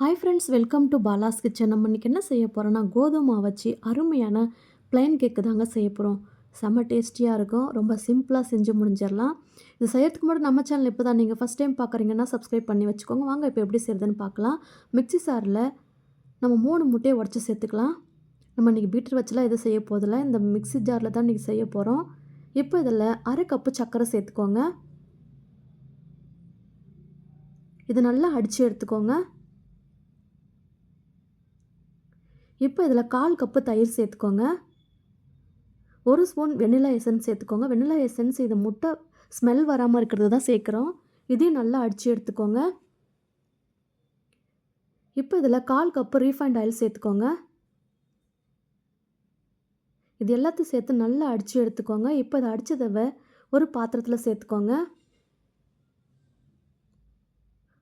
Hi friends welcome to Bala's kitchen நம்ம இன்றைக்கி என்ன செய்ய போகிறோன்னா கோதுமை வச்சு அருமையான ப்ளைன் கேக்கு தாங்க செய்ய போகிறோம் செம்ம டேஸ்டியாக இருக்கும். ரொம்ப சிம்பிளாக செஞ்சு முடிஞ்சிடலாம். இது செய்யறதுக்கு முன்னாடி நம்ம சேனல் இப்போ தான் நீங்கள் ஃபஸ்ட் டைம் பார்க்குறீங்கன்னா சப்ஸ்கிரைப் பண்ணி வச்சுக்கோங்க. வாங்க இப்போ எப்படி செய்கிறதுன்னு பார்க்கலாம் மிக்ஸி சாரில் நம்ம மூணு முட்டையை உடச்சி சேர்த்துக்கலாம். நம்ம இன்றைக்கி பீட்டர் வச்சுலாம் எதுவும் செய்ய போதில்ல இந்த மிக்ஸி ஜாரில் தான் இன்றைக்கி செய்ய போகிறோம் இப்போ இதில் அரை கப்பு சர்க்கரை சேர்த்துக்கோங்க. இது நல்லா அடித்து எடுத்துக்கோங்க. இப்போ இதில் கால் கப்பு தயிர் சேர்த்துக்கோங்க. ஒரு ஸ்பூன் வெண்ணிலா எசன்ஸ் சேர்த்துக்கோங்க. வெண்ணிலா எசன்ஸ் இது முட்டை ஸ்மெல் வராமல் இருக்கிறது தான் சேர்க்குறோம். இதையும் நல்லா அடித்து எடுத்துக்கோங்க. இப்போ இதில் கால் கப்பு ரீஃபைண்ட் ஆயில் சேர்த்துக்கோங்க. இது எல்லாத்தையும் சேர்த்து நல்லா அடித்து எடுத்துக்கோங்க. இப்போ இதை அடித்ததை ஒரு பாத்திரத்தில் சேர்த்துக்கோங்க.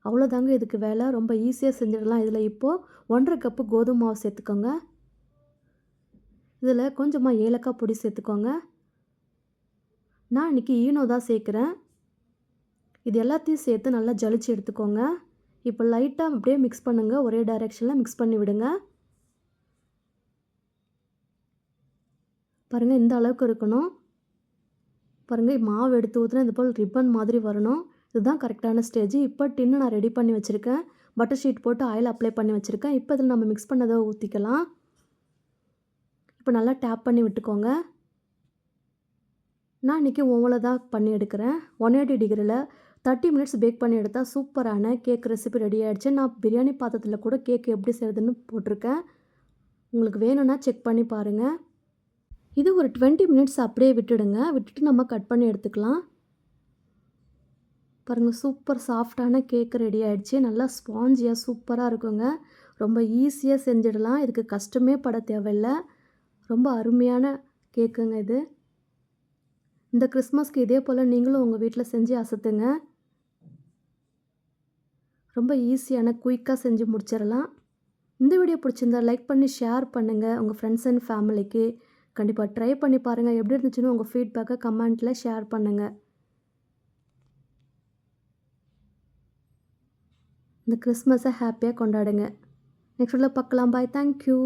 அவ்வளோதாங்க இதுக்கு வேலை. ரொம்ப ஈஸியாக செஞ்சிடலாம். இதில் இப்போது ஒன்றரை கப்பு கோதுமை மாவு சேர்த்துக்கோங்க. இதில் கொஞ்சமாக ஏலக்காய் பொடி சேர்த்துக்கோங்க. நான் இன்றைக்கி ஈனோ தான் சேர்க்குறேன். இது எல்லாத்தையும் சேர்த்து நல்லா ஜலிச்சு எடுத்துக்கோங்க. இப்போ லைட்டாக அப்படியே மிக்ஸ் பண்ணுங்கள் ஒரே டைரெக்ஷனில் மிக்ஸ் பண்ணி விடுங்க. பாருங்கள் இந்த அளவுக்கு இருக்கணும். பாருங்கள் மாவு எடுத்து ஊற்றுனா இது போல் ரிப்பன் மாதிரி வரணும். இதுதான் கரெக்டான ஸ்டேஜ். இப்போ டின்னு நான் ரெடி பண்ணி வச்சுருக்கேன். பட்டர் ஷீட் போட்டு ஆயில் அப்ளை பண்ணி வச்சுருக்கேன். இப்போ இதில் நம்ம மிக்ஸ் பண்ணதை ஊற்றிக்கலாம் இப்போ நல்லா டேப் பண்ணி விட்டுக்கோங்க. நான் இன்றைக்கி ஓவனில் தான் பண்ணி எடுக்கிறேன். ஒன் எயிட்டி டிகிரியில் தேர்ட்டி மினிட்ஸ் பேக் பண்ணி எடுத்தால் சூப்பரான கேக் ரெசிபி ரெடி ஆகிடுச்சு நான் பிரியாணி பாத்திரத்தில் கூட கேக் எப்படி செய்கிறதுன்னு போட்டிருக்கேன். உங்களுக்கு வேணும்னா செக் பண்ணி பாருங்கள் இது ஒரு டுவெண்ட்டி மினிட்ஸ் அப்படியே விட்டுடுங்க. விட்டுட்டு நம்ம கட் பண்ணி எடுத்துக்கலாம். பாருங்கள் சூப்பர் சாஃப்டான கேக் ரெடி ஆகிடுச்சு நல்லா ஸ்பாஞ்சியாக சூப்பராக இருக்குங்க. ரொம்ப ஈஸியாக செஞ்சிடலாம். இதுக்கு கஷ்டமே பட தேவையில்லை. ரொம்ப அருமையான கேக்குங்க இது. இந்த கிறிஸ்மஸ்க்கு இதே போல் நீங்களும் உங்கள் வீட்டில் செஞ்சு அசத்துங்க. ரொம்ப ஈஸியான குயிக்காக செஞ்சு முடிச்சிடலாம். இந்த வீடியோ பிடிச்சிருந்தா லைக் பண்ணி ஷேர் பண்ணுங்கள் உங்கள் ஃப்ரெண்ட்ஸ் அண்ட் ஃபேமிலிக்கு கண்டிப்பாக ட்ரை பண்ணி பாருங்கள் எப்படி இருந்துச்சுன்னு உங்கள் ஃபீட்பேக்கை கமெண்ட்டில் ஷேர் பண்ணுங்கள் இந்த கிறிஸ்மஸை ஹாப்பியாக கொண்டாடுங்க. நெக்ஸ்ட் பார்க்கலாம். Bye thank you